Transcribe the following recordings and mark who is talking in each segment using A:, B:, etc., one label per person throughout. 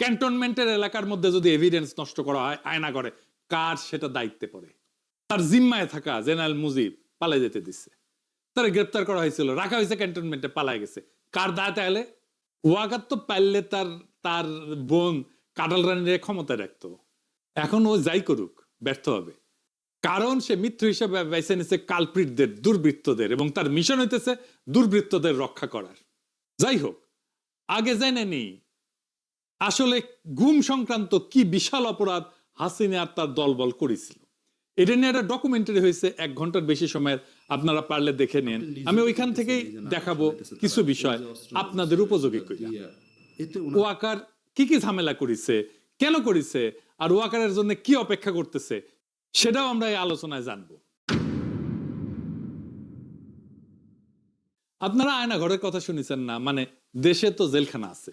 A: ক্যান্টনমেন্টের এলাকার মধ্যে যদি এভিডেন্স নষ্ট করা হয় আয়না ঘরে কার সেটা দায়িত্বে পড়ে? তার জিম্মায় থাকা জেনারেল মুজিব পালাই যেতে দিচ্ছে তারা গ্রেপ্তার করা হয়েছিল, রাখা হয়েছে ক্যান্টনমেন্টে, পালাই গেছে। কার দায় তাহলে ওয়াকার তো পারলে তার তার বোন কাটাল রানীর ক্ষমতায় রাখতো। এখন ও যাই করুক, ব্যর্থ হবে। কারণ সে মিত্র হিসেবে বেছে নিছে কালপ্রিটদের, দুর্বৃত্তদের, এবং তার মিশন হইতেছে দুর্বৃত্তদের রক্ষা করার। যাই হোক, আগে জেনে নি আসলে গুম সংক্রান্ত কি বিশাল অপরাধ হাসিনা আর তার দলবল করেছিল? এটা নিয়ে একটা ডকুমেন্টারি হয়েছে এক ঘণ্টার বেশি সময়ের আপনারা পারলে দেখে নেন। আমি ওইখান থেকেই দেখাবো কিছু বিষয় আপনাদের উপযোগী
B: এতে
A: ওয়াকার কি কি ঝামেলা করেছে কেন করেছে আর ওয়াকারের জন্য কি অপেক্ষা করতেছে সেটাও আমরা এই আলোচনায় জানব। আপনারা আয়না ঘরের কথা শুনেছেন না মানে দেশে তো জেলখানা আছে।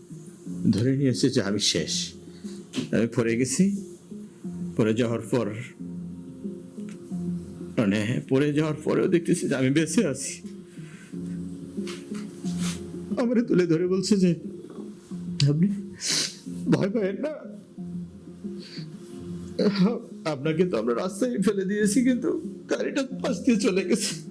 C: ধরে নিয়েছি যে আমি শেষ। আমি পড়ে গেছি। পড়ে যাওয়ার পর মানে পড়ে যাওয়ার পরেও দেখতেছি যে আমি বেঁচে আছি। আমারে তুলে ধরে বলছে যে,
D: আপনি ভয় পাবেন না। আপনাকে তো আমরা রাস্তায় ফেলে দিয়েছি, কিন্তু গাড়িটা পাশ দিয়ে চলে গেছে।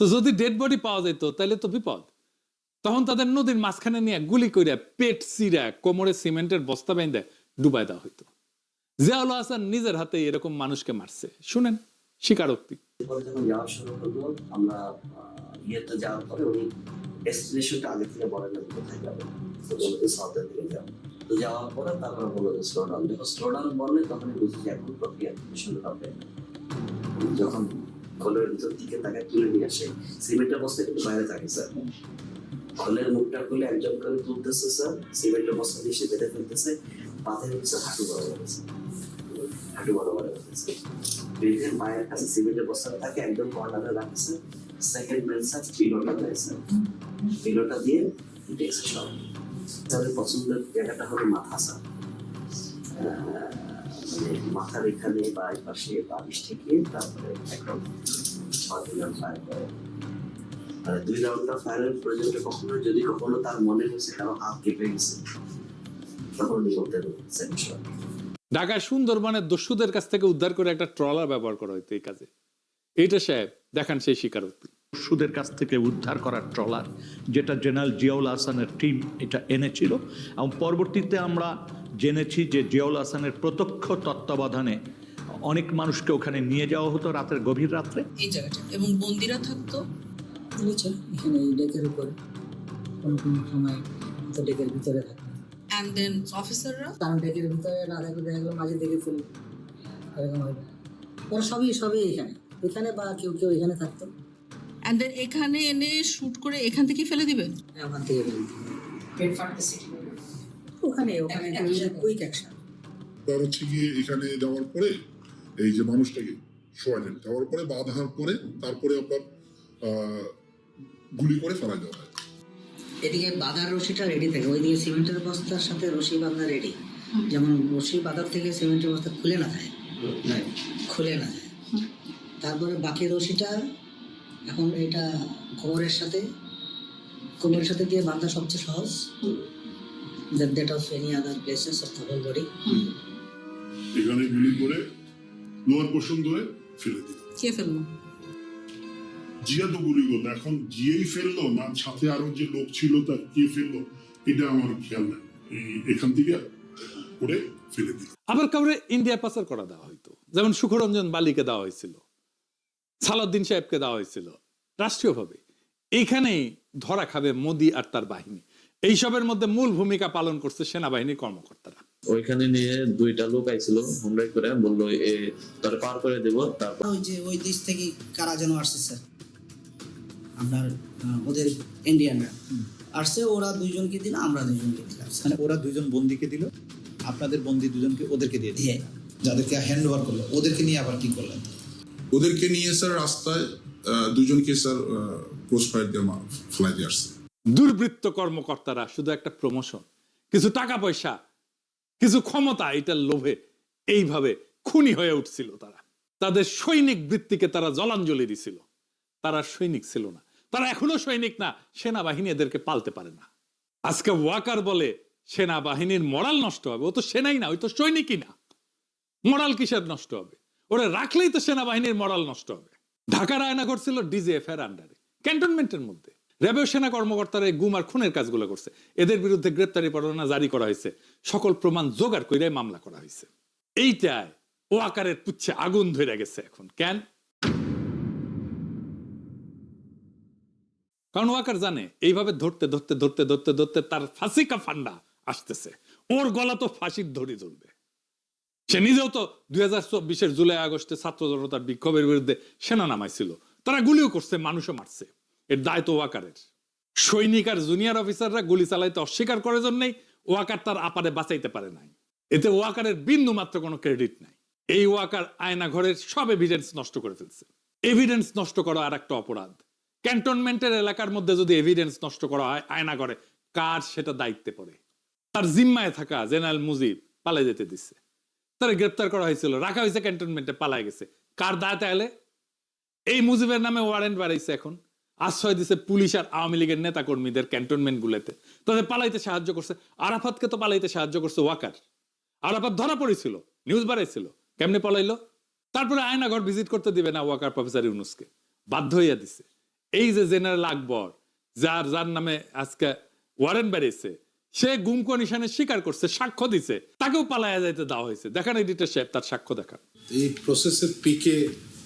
A: তো যদি ডেড বডি পাওয়া যেত, তাহলে তো বিপদ। তখন তাদের নদীর মাঝখানে নিয়ে গুলি করে পেট চিরা কোমরে সিমেন্টের বস্তা বেঁধে ডুবাই দেওয়া হইতো। জিয়াউল হাসান নিজের হাতে এরকম মানুষকে মারছে। শুনেন, স্বীকারোক্তি।
B: যাওয়া শুরু করল আমরা ইয়েতে যাওয়ার পরে উনি ডেস্টিনেশনটা আগে থেকে বলেন না কোথায় যাবে তো সাউথের দিকে যাব তো যাওয়ার পরে তারপরে বলল যে স্লো যখন স্লো বললে তখনই বুঝি যে এখন প্রক্রিয়া। শুরু হবে যখন খোলের ভিতর দিকে তাকে তুলে নিয়ে আসে। সিমেন্টের বস্তা কিন্তু বাইরে থাকে, স্যার। খোলের মুখটা খুলে একজন করে তুলতেছে, স্যার। সিমেন্টের বস্তা দিয়ে সে বেঁধে ফেলতেছে। পাথর হচ্ছে হাঁটু বড় হয়েছে হাঁটু বড় বড় হয়েছে বেঁধে মায়ের কাছে সিমেন্টের বস্তা থাকে একদম কর্নারে রাখছে সেকেন্ড মেন স্যার পিলোটা দেয়, স্যার। পিলোটা দিয়ে ডেস্ক সব। তাদের পছন্দের জায়গাটা হলো মাথা, স্যার। মানে মাথার এখানে বা এই পাশে বালিশ থেকে তারপরে একদম ছয় রাউন্ড ফায়ার করে। আর দুই রাউন্ডটা ফায়ারের প্রয়োজনটা কখনো যদি কখনো তার মনে হয়েছে কারও হাত কেঁপে গেছে তখন সেকেন্ড শট
A: ঢাকায় সুন্দরবনের দস্যুদের কাছ থেকে উদ্ধার করে একটা ট্রলার ব্যবহার করা হইতো এই কাজে। এইটা সাহেব দেখান সেই স্বীকারোক্তি।
D: দস্যুদের কাছ থেকে উদ্ধার করার ট্রলার যেটা জেনারেল জিয়াউল হাসানের টিম এটা এনেছিল। এবং পরবর্তীতে আমরা জেনেছি যে জিয়াউল হাসানের প্রত্যক্ষ তত্ত্বাবধানে অনেক মানুষকে ওখানে নিয়ে যাওয়া হতো রাতের গভীর রাত্রে।
E: এই জায়গাটা। এবং বন্দিরা থাকতো।
F: নিচে এখানে এই ডেকের উপরে কোনো কোনো সময় তো ডেকের ভিতরে থাকে
E: অ্যান্ড দেন অফিসাররা
F: কারণ ডেকের ভিতরে না থাকলে দেখা গেলো মাঝে দেখে ফেল এরকম হয়। ওরা সবই সবই এখানে। এখানে বা কেউ কেউ এখানে থাকতো।
E: অ্যান্ড দেন এখানে এনে শুট করে এখান থেকে ফেলে দিবেন
F: ওখান থেকে ফেল পেট ফাটতেছে ওখানে ওখানে কুইক অ্যাকশন
G: তার হচ্ছে গিয়ে এখানে যাওয়ার পরে এই যে মানুষটাকে শোয়ালেন যাওয়ার পরে বাঁধার পরে তারপরে আপনার আহ, গুলি করে ফেলা দেওয়া হয়
F: এদিকে বাঁধার রশিটা রেডি থাকে। ওইদিকে সিমেন্টের বস্তার সাথে রশি বাঁধা রেডি যেমন রশি বাঁধার থেকে সিমেন্টের বস্তা খুলে না যায়। খুলে না যায়। তারপরে বাকি রশিটা এখন এটা কোমরের সাথে কোমরের সাথে দিয়ে বাঁধা সবচেয়ে সহজ। That that of any other places of the whole body
G: এখানে গুলি করে লোয়ার পোর্শন ধরে ফেলে দিত
E: কে ফেলল?
G: জিয়া তো গুলি করল। এখন জিয়েই ফেলল না সাথে আরও যে লোক ছিল তার কে ফেলল এটা আমার খেয়াল নাই। এখান থেকে করে ফেলে দিল।
A: আবার কাউরে ইন্ডিয়া পাচার করা দেওয়া হইতো। যেমন সুখরঞ্জন বালিকে দেওয়া হয়েছিল সালাউদ্দিন সাহেবকে দেওয়া হয়েছিল রাষ্ট্রীয়ভাবে। এইখানেই ধরা খাবে মোদি আর তার বাহিনী। এইসবের মধ্যে মূল ভূমিকা পালন করছে সেনাবাহিনীর কর্মকর্তারা।
H: ওইখানে নিয়ে দুইটা লোক আইছিল হুন্ডাই করে বলল এ তোর পার করে দেবো তারপর
F: ওই যে ওই দেশ থেকে কারা যেন আসছে স্যার? আপনার ওদের ইন্ডিয়ানরা আসছে ওরা দুইজনকে দিল আমরা দুইজনকে দিলাম
I: মানে ওরা দুজন বন্দিকে দিল আপনাদের বন্দি দুজনকে ওদেরকে দিয়ে দিল।
F: দিয়ে
I: যাদেরকে হ্যান্ড ওভার করল ওদেরকে নিয়ে আবার কি করলেন?
G: ওদেরকে নিয়ে স্যার রাস্তায় আহ, দুজনকে স্যার ক্রস ফায়ার দিয়ে ফেলাই দিয়ে আসছে।
A: দুর্বৃত্ত কর্মকর্তারা, শুধু একটা প্রমোশন কিছু টাকা পয়সা, কিছু ক্ষমতা, এটার লোভে এইভাবে খুনি হয়ে উঠছিল তারা। তাদের সৈনিক বৃত্তিকে তারা জলাঞ্জলি দিছিল। তারা সৈনিক ছিল না। তারা এখনও সৈনিক না, সেনাবাহিনী এদেরকে পালতে পারে না। আজকে ওয়াকার বলে, সেনাবাহিনীর মরাল নষ্ট হবে। ও তো সেনাই না, ওই তো সৈনিকই না। মরাল কিসের নষ্ট হবে? ওরা রাখলেই তো সেনাবাহিনীর মরাল নষ্ট হবে। ঢাকার আয়না করছিল ডিজিএফ এর আন্ডারে ক্যান্টনমেন্টের মধ্যে। র্যাবের সেনা কর্মকর্তারা এই গুম আর খুনের কাজগুলো করছে। এদের বিরুদ্ধে গ্রেপ্তারি পরোয়ানা জারি করা হয়েছে। সকল প্রমাণ জোগাড় করে মামলা করা হয়েছে। এইটায় ও আকারের পুচ্ছে আগুন ধরে গেছে এখন। কেন? কারণ ওয়াকার জানে, এইভাবে ধরতে ধরতে ধরতে ধরতে ধরতে তার ফাঁসিকা ফান্ডা আসতেছে। ওর গলা তো ফাঁসির ধরি জ্বলবে সে নিজেও তো দুই হাজার চব্বিশের জুলাই আগস্টে ছাত্র জনতার বিক্ষোভের বিরুদ্ধে সেনা নামাইছিল। তারা গুলিও করছে, মানুষও মারছে। এর দায় তো ওয়াকারের। সৈনিক আর জুনিয়র অফিসাররা গুলি চালাইতে অস্বীকার করার জন্যই ওয়াকার তার আপারে বাঁচাইতে পারে নাই। এতে ওয়াকারের বিন্দু মাত্র কোনো ক্রেডিট নাই। এই ওয়াকার আয়না ঘরের সব এভিডেন্স নষ্ট করে ফেলছে। এভিডেন্স নষ্ট করা আর একটা অপরাধ। ক্যান্টনমেন্টের এলাকার মধ্যে যদি এভিডেন্স নষ্ট করা হয় আয়না ঘরে কার সেটা দায়িত্বে পড়ে? তার জিম্মায় থাকা জেনারেল মুজিব পালাই যেতে দিচ্ছে তারা গ্রেপ্তার করা হয়েছিল, রাখা হয়েছে ক্যান্টনমেন্টে, পালায় গেছে। কার দায় তাহলে এই মুজিবের নামে ওয়ারেন্ট বাড়াইছে এখন। আশ্রয় দিছে পুলিশ আর আওয়ামী লীগের নেতা কর্মীদের ক্যান্টনমেন্ট গুলোতে তাদের পালাইতে সাহায্য করছে। আরাফাতকে তো পালাইতে সাহায্য করছে ওয়াকার। আরাফাত ধরা পড়েছিল নিউজ বাড়াইছিল। কেমনে পলাইলো? তারপরে আয়নাঘর ভিজিট করতে দিবে না ওয়াকার প্রফেসর ইউনুসকে। বাধ্য হইয়া দিছে। এই যে জেনারেল আকবর, যার যার নামে আজকে ওয়ারেন্ট বেরিয়েছে সে গুম কমিশনে স্বীকার করছে, সাক্ষ্য দিছে। তাকেও পালাইয়া যাইতে দেওয়া হয়েছে। দেখান এডিটর সাহেব তার সাক্ষ্য দেখান।
J: এই প্রসেসের পিকে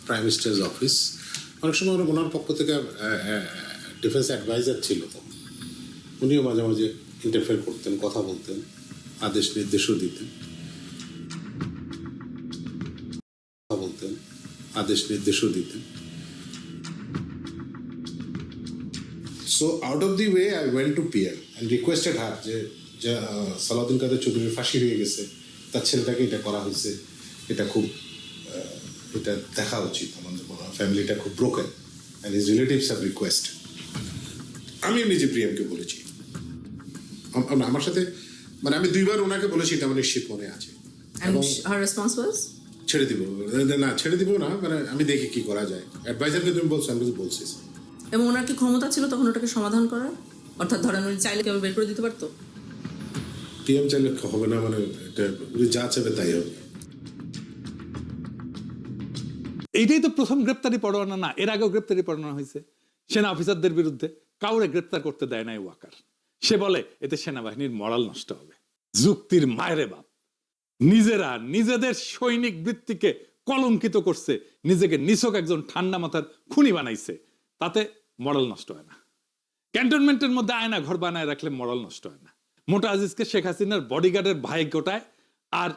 J: প্রাইম মিনিস্টার্স অফিস অনেক সময় ওনার পক্ষ থেকে ডিফেন্স অ্যাডভাইজার ছিল তো। উনিও মাঝে মাঝে ইন্টারফেয়ার করতেন, কথা বলতেন, আদেশ নির্দেশও দিতেন। বলতেন, আদেশ নির্দেশও দিতেন। So out of the way I went to Piyar and requested her যে সালাউদ্দিন কাদের চৌধুরীর ফাঁসি হয়ে গেছে, তার ছেলেটাকে এটা করা হয়েছে, এটা খুব এটা দেখা উচিত আমাদের ফ্যামিলিটা খুব broken and his relatives have request আমি নিজে প্রিয়ামকে বলেছি আম- আম- আমার সাথে মানে আমি দুইবার ওনাকে বলেছি এটা আমার নিশ্চিত মনে আছে।
E: And her response was?
J: ছেড়ে দিব না ছেড়ে দিব না মানে আমি দেখি কি করা যায়। অ্যাডভাইজারকে তুমি বলছো আমি বলছি।
E: এবং ওনার কি ক্ষমতা ছিল তখন ওটাকে সমাধান করার? অর্থাৎ ধরেন উনি চাইলে কেউ বের করে দিতে পারতো?
J: পিএম চাইলে হবে না মানে এটা যা চাইবে তাই হবে।
A: এইটাই তো প্রথম গ্রেপ্তারি পরোয়ানা না, এর আগেও গ্রেপ্তারি পরোয়ানা হয়েছে। সেনা অফিসারদের বিরুদ্ধে কাউরে গ্রেপ্তার করতে দেয় নাই ওয়াকার। সে বলে, এতে সেনাবাহিনীর মরাল নষ্ট হবে। যুক্তির মায়েরে বাপ। নিজেরা নিজেদের সৈনিক বৃত্তিকে কলঙ্কিত করছে, নিজেকে নিছক একজন ঠান্ডা মাথার খুনি বানাইছে, তাতে মরাল নষ্ট হয় না। ক্যান্টনমেন্টের মধ্যে আয়না ঘর বানায় রাখলে মরাল নষ্ট হয় না। মোটা আজিজকে শেখ হাসিনার বডিগার্ডের ভাই কোটায় আর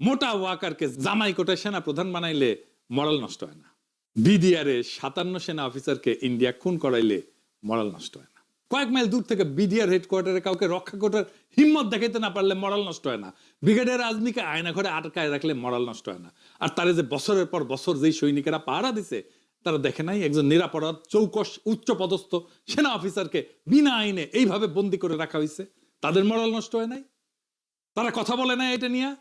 A: মোটা ওয়াকারকে জামাই কোটায় সেনা প্রধান বানাইলে মরাল নষ্ট হয় না। বিডিআরে সাতান্ন সেনা অফিসারকে ইন্ডিয়া খুন করাইলে মরাল নষ্ট হয় না। কয়েক মাইল দূর থেকে বিডিআর হেডকোয়ার্টারে কাউকে রক্ষা করার হিম্মত দেখাইতে না পারলে মরাল নষ্ট হয় না। ব্রিগেডিয়ার আজমিকে আয়না ঘরে আটকায় রাখলে মরাল নষ্ট হয় না। আর তারে যে বছরের পর বছর যেই সৈনিকেরা পাহারা দিছে, তারা দেখে নাই একজন নিরাপরাধ, চৌকস উচ্চ পদস্থ সেনা অফিসারকে বিনা আইনে এইভাবে বন্দি করে রাখা হয়েছে তাদের মরাল নষ্ট হয় নাই। তারা কথা বলে না এটা নিয়ে।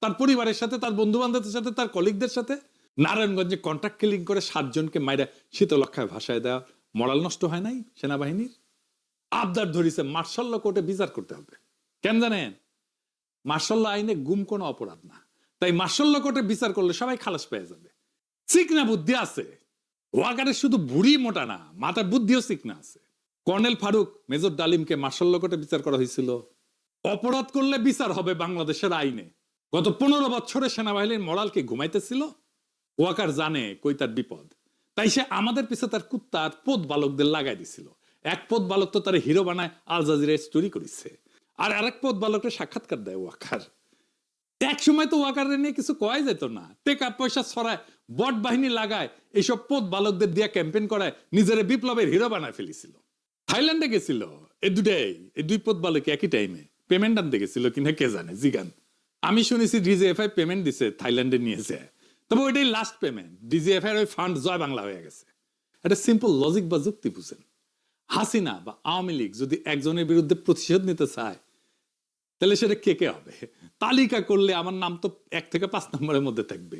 A: তার পরিবারের সাথে, তার বন্ধু বান্ধবদের সাথে, তার কলিগদের সাথে। নারায়ণগঞ্জে কন্ট্রাক্ট কিলিং করে সাতজনকে মাইরা শীতলক্ষায় ভাষায় দেওয়া মরাল নষ্ট হয় নাই সেনাবাহিনীর? আবদার ধরিছে মার্শাল্ল কোর্টে বিচার করতে হবে। কেন জানেন? মার্শাল্ল আইনে গুম কোনো অপরাধ না। তাই মার্শাল্ল কোর্টে বিচার করলে সবাই খালাস পেয়ে যাবে। চিকনা বুদ্ধি আছে। ওয়াকারের শুধু বুড়ি মোটা না, মাথার বুদ্ধিও চিকনা আছে। কর্নেল ফারুক, মেজর ডালিমকে মার্শাল্ল কোর্টে বিচার করা হয়েছিল। অপরাধ করলে বিচার হবে বাংলাদেশের আইনে। গত পনেরো বছরে সেনাবাহিনীর মরালকে ঘুমাইতেছিল ওয়াকার জানে কই তার বিপদ। তাই সে আমাদের পিছে তার কুত্তা আর পোত বালকদের লাগাই দিছিল। এক পোত বালক তো তার হিরো বানায় আল জাজিরায় স্টোরি করেছে। আর আরেক পোত বালকের সাক্ষাৎকার দেয় ওয়াকার। এক সময় তো ওয়াকারে নিয়ে কিছু কয় যেত না। টেকা পয়সা ছড়ায়, বট বাহিনী লাগায় এইসব পোত বালকদের দিয়ে ক্যাম্পেইন করায় নিজের বিপ্লবের হিরো বানায় ফেলেছিল। থাইল্যান্ডে গেছিল। এই দুটাই এই দুই পদ বালক একই টাইমে পেমেন্ট আনতে গেছিল কিনা কে জানে, জিগান। আমি শুনেছি ডিজিএফআই পেমেন্ট দিছে থাইল্যান্ডে নিয়েছে তবে ওইটাই লাস্ট পেমেন্ট ডিজিএফআই ওই ফান্ড জয় বাংলা হয়ে গেছে। একটা সিম্পল লজিক বা যুক্তি বুঝেন। হাসিনা বা আওয়ামী লীগ যদি একজনের বিরুদ্ধে প্রতিশোধ নিতে চায়, তাহলে সেটা কে কে হবে? তালিকা করলে আমার নাম তো এক থেকে পাঁচ নম্বরের মধ্যে থাকবে।